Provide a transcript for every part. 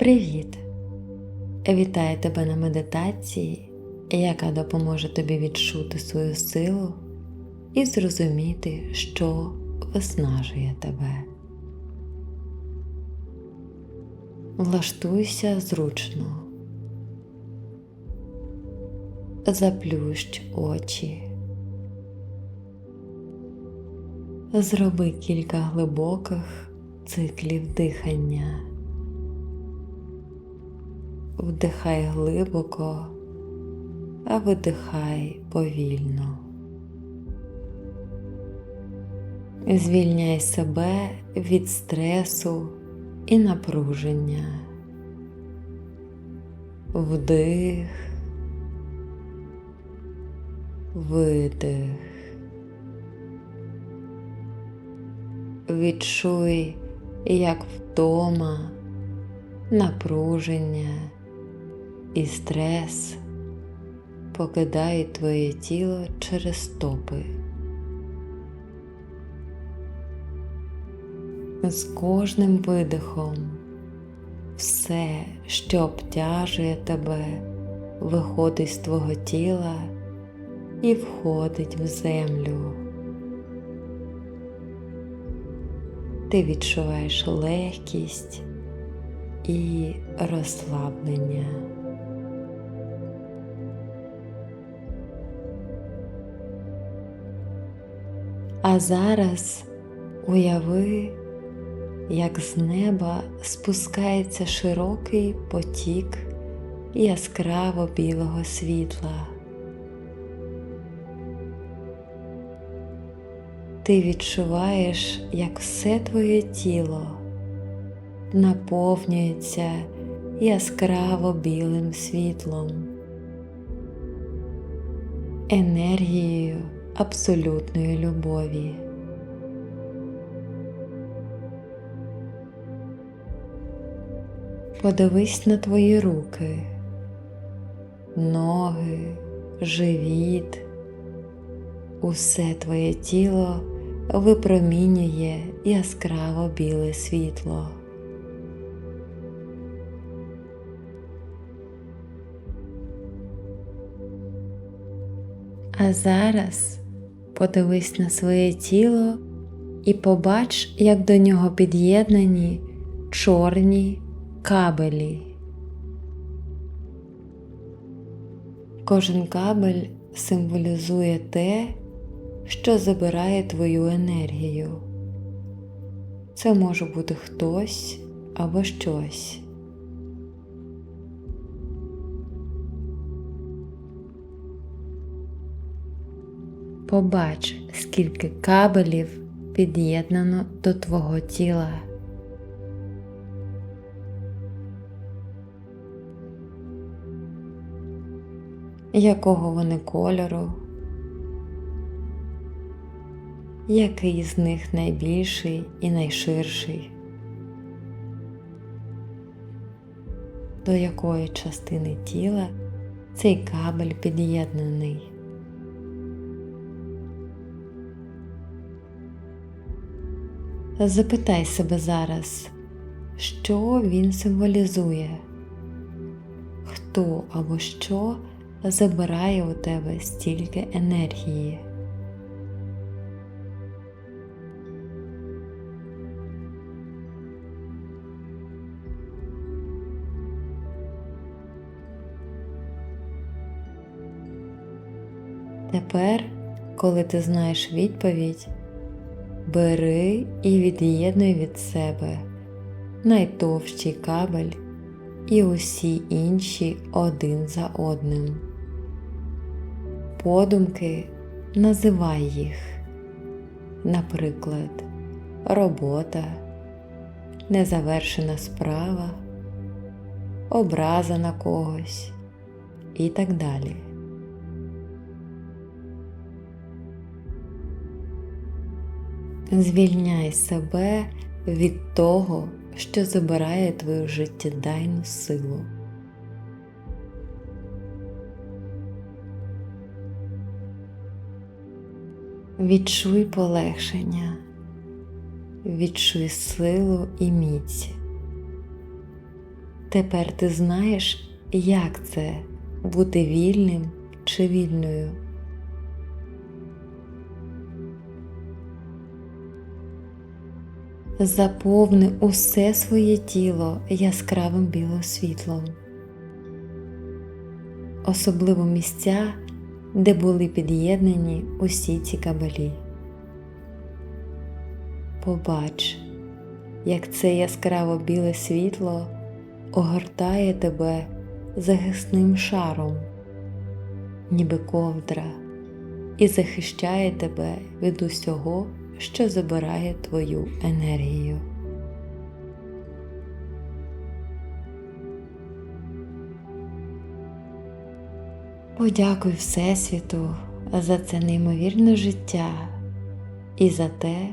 Привіт! Вітаю тебе на медитації, яка допоможе тобі відчути свою силу і зрозуміти, що виснажує тебе. Влаштуйся зручно, заплющ очі. Зроби кілька глибоких циклів дихання. Вдихай глибоко, а видихай повільно. Звільняй себе від стресу і напруження. Вдих, видих. Відчуй, як втома, напруження і стрес покидають твоє тіло через стопи. З кожним видихом все, що обтяжує тебе, виходить з твого тіла і входить в землю. Ти відчуваєш легкість і розслаблення. А зараз уяви, як з неба спускається широкий потік яскраво білого світла. Ти відчуваєш, як все твоє тіло наповнюється яскраво білим світлом, енергією абсолютної любові. Подивись на твої руки, ноги, живіт, усе твоє тіло випромінює яскраво біле світло. А зараз подивись на своє тіло і побач, як до нього під'єднані чорні кабелі. Кожен кабель символізує те, що забирає твою енергію. Це може бути хтось або щось. Побач, скільки кабелів під'єднано до твого тіла. Якого вони кольору? Який з них найбільший і найширший? До якої частини тіла цей кабель під'єднаний? Запитай себе зараз, що він символізує, хто або що забирає у тебе стільки енергії. Тепер, коли ти знаєш відповідь, бери і від'єднуй від себе найтовщий кабель і усі інші один за одним. Подумки називай їх, наприклад, робота, незавершена справа, образа на когось і так далі. Звільняй себе від того, що забирає твою життєдайну силу. Відчуй полегшення, відчуй силу і міць. Тепер ти знаєш, як це бути вільним чи вільною. Заповни усе своє тіло яскравим білим світлом, особливо місця, де були під'єднані усі ці кабелі. Побач, як це яскраво біле світло огортає тебе захисним шаром, ніби ковдра, і захищає тебе від усього, що забирає твою енергію. Подякуй Всесвіту за це неймовірне життя і за те,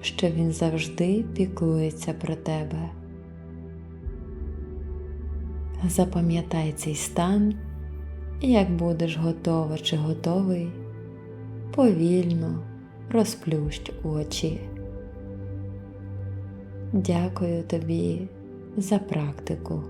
що він завжди піклується про тебе. Запам'ятай цей стан, як будеш готова чи готовий, повільно розплющ очі. Дякую тобі за практику.